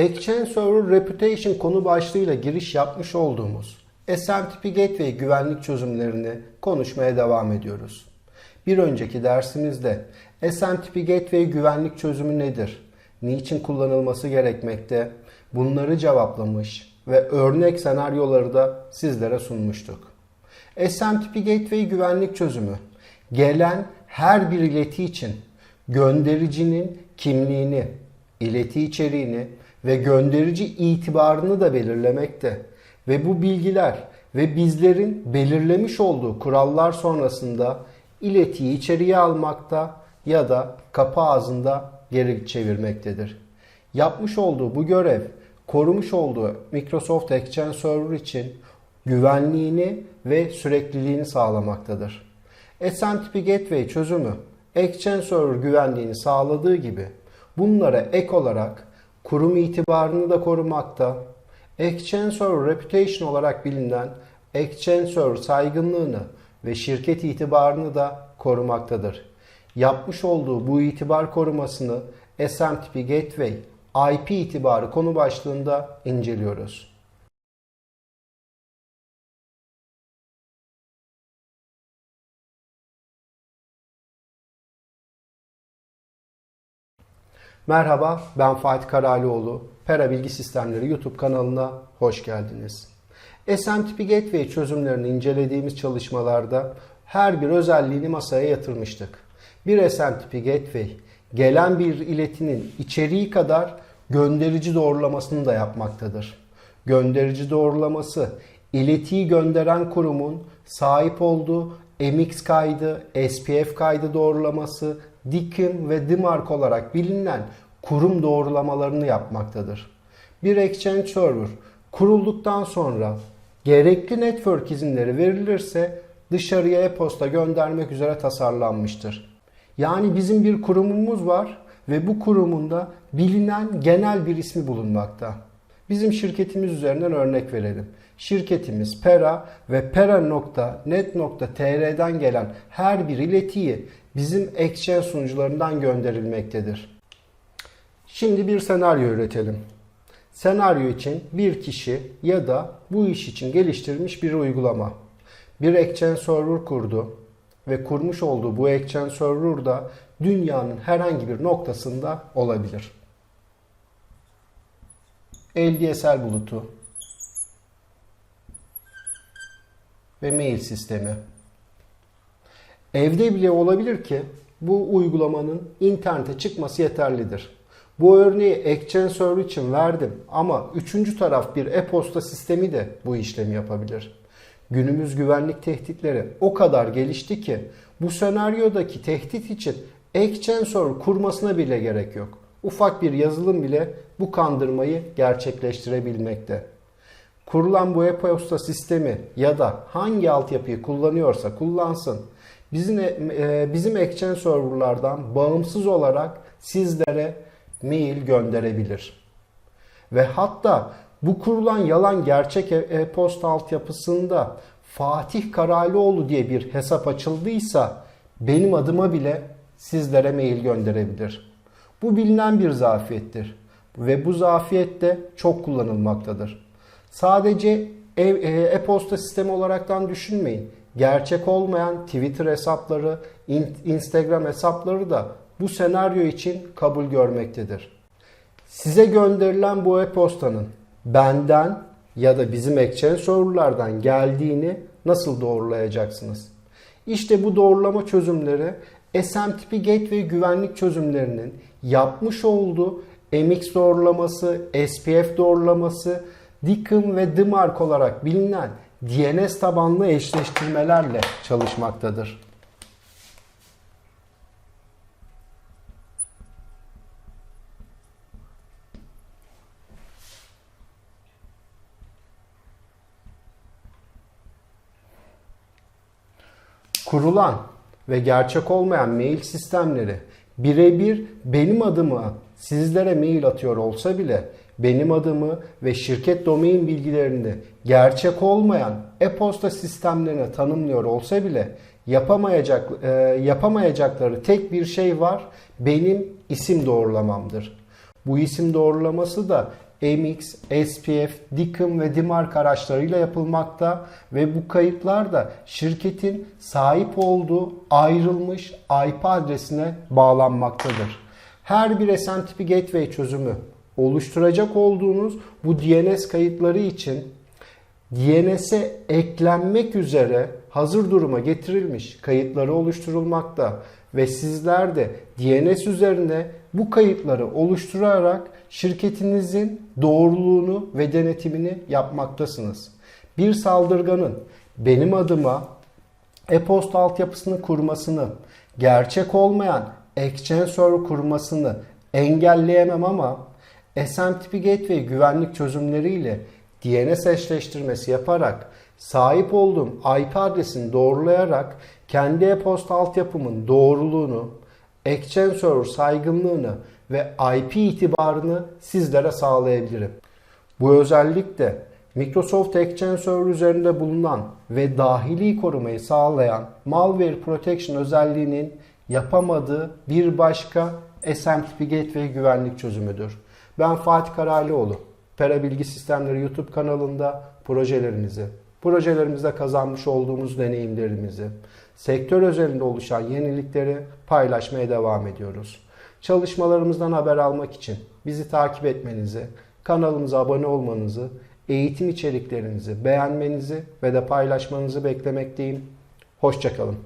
Exchange Server Reputation konu başlığıyla giriş yapmış olduğumuz SMTP Gateway güvenlik çözümlerini konuşmaya devam ediyoruz. Bir önceki dersimizde SMTP Gateway güvenlik çözümü nedir? Niçin kullanılması gerekmekte? Bunları cevaplamış ve örnek senaryoları da sizlere sunmuştuk. SMTP Gateway güvenlik çözümü gelen her bir ileti için göndericinin kimliğini, ileti içeriğini ve gönderici itibarını da belirlemekte ve bu bilgiler ve bizlerin belirlemiş olduğu kurallar sonrasında iletiyi içeriye almakta ya da kapı ağzında geri çevirmektedir. Yapmış olduğu bu görev korumuş olduğu Microsoft Exchange Server için güvenliğini ve sürekliliğini sağlamaktadır. SMTP Gateway çözümü Exchange Server güvenliğini sağladığı gibi bunlara ek olarak kurum itibarını da korumakta, Server Reputation olarak bilinen Server saygınlığını ve şirket itibarını da korumaktadır. Yapmış olduğu bu itibar korumasını SMTP Gateway IP itibarı konu başlığında inceliyoruz. Merhaba, ben Fatih Karalioğlu. Pera Bilgi Sistemleri YouTube kanalına hoş geldiniz. SMTP Gateway çözümlerini incelediğimiz çalışmalarda her bir özelliğini masaya yatırmıştık. Bir SMTP Gateway, gelen bir iletinin içeriği kadar gönderici doğrulamasını da yapmaktadır. Gönderici doğrulaması, iletiyi gönderen kurumun sahip olduğu MX kaydı, SPF kaydı doğrulaması, DKIM ve DMARC olarak bilinen kurum doğrulamalarını yapmaktadır. Bir Exchange Server kurulduktan sonra gerekli network izinleri verilirse dışarıya e-posta göndermek üzere tasarlanmıştır. Yani bizim bir kurumumuz var ve bu kurumunda bilinen genel bir ismi bulunmakta. Bizim şirketimiz üzerinden örnek verelim. Şirketimiz Pera ve pera.net.tr'den gelen her bir iletiyi bizim Exchange sunucularından gönderilmektedir. Şimdi bir senaryo üretelim. Senaryo için bir kişi ya da bu iş için geliştirilmiş bir uygulama. Bir Exchange Server kurdu ve kurmuş olduğu bu Exchange Server da dünyanın herhangi bir noktasında olabilir. LDSL bulutu ve mail sistemi. Evde bile olabilir ki bu uygulamanın internete çıkması yeterlidir. Bu örneği Exchange Server için verdim ama üçüncü taraf bir e-posta sistemi de bu işlemi yapabilir. Günümüz güvenlik tehditleri o kadar gelişti ki bu senaryodaki tehdit için Exchange Server kurmasına bile gerek yok. Ufak bir yazılım bile bu kandırmayı gerçekleştirebilmekte. Kurulan bu e-posta sistemi ya da hangi altyapıyı kullanıyorsa kullansın bizim e, bizim Exchange serverlardan bağımsız olarak sizlere mail gönderebilir. Ve hatta bu kurulan yalan gerçek e-posta altyapısında Fatih Karalioğlu diye bir hesap açıldıysa benim adıma bile sizlere mail gönderebilir. Bu bilinen bir zafiyettir ve bu zafiyet de çok kullanılmaktadır. Sadece e, e-posta sistemi olaraktan düşünmeyin. Gerçek olmayan Twitter hesapları, Instagram hesapları da bu senaryo için kabul görmektedir. Size gönderilen bu e-postanın benden ya da bizim Exchange serverlardan geldiğini nasıl doğrulayacaksınız? İşte bu doğrulama çözümleri SMTP Gateway güvenlik çözümlerinin yapmış olduğu MX doğrulaması, SPF doğrulaması, DKIM ve DMARC olarak bilinen DNS tabanlı eşleştirmelerle çalışmaktadır. Kurulan ve gerçek olmayan mail sistemleri birebir benim adıma sizlere mail atıyor olsa bile benim adımı ve şirket domain bilgilerini gerçek olmayan e-posta sistemlerine tanımlıyor olsa bile yapamayacak e, yapamayacakları tek bir şey var. Benim isim doğrulamamdır. Bu isim doğrulaması da MX, SPF, Dicom ve Dimark araçlarıyla yapılmakta ve bu kayıtlar da şirketin sahip olduğu ayrılmış IP adresine bağlanmaktadır. Her bir SMTP Gateway çözümü oluşturacak olduğunuz bu DNS kayıtları için DNS'e eklenmek üzere hazır duruma getirilmiş kayıtları oluşturulmakta ve sizler de DNS üzerine bu kayıtları oluşturarak şirketinizin doğruluğunu ve denetimini yapmaktasınız. Bir saldırganın benim adıma e-posta altyapısını kurmasını, gerçek olmayan Exchange Server kurmasını engelleyemem ama SMTP Gateway güvenlik çözümleriyle DNS eşleştirmesi yaparak sahip olduğum IP adresini doğrulayarak kendi e-posta altyapımın doğruluğunu, Exchange Server saygınlığını ve IP itibarını sizlere sağlayabilirim. Bu özellik de Microsoft Exchange Server üzerinde bulunan ve dahili korumayı sağlayan Malware Protection özelliğinin yapamadığı bir başka SMTP Gateway güvenlik çözümüdür. Ben Fatih Karalioğlu. Pera Bilgi Sistemleri YouTube kanalında projelerimizi, projelerimizde kazanmış olduğumuz deneyimlerimizi, sektör özelinde oluşan yenilikleri paylaşmaya devam ediyoruz. Çalışmalarımızdan haber almak için bizi takip etmenizi, kanalımıza abone olmanızı, eğitim içeriklerinizi beğenmenizi ve de paylaşmanızı beklemekteyim. Hoşçakalın.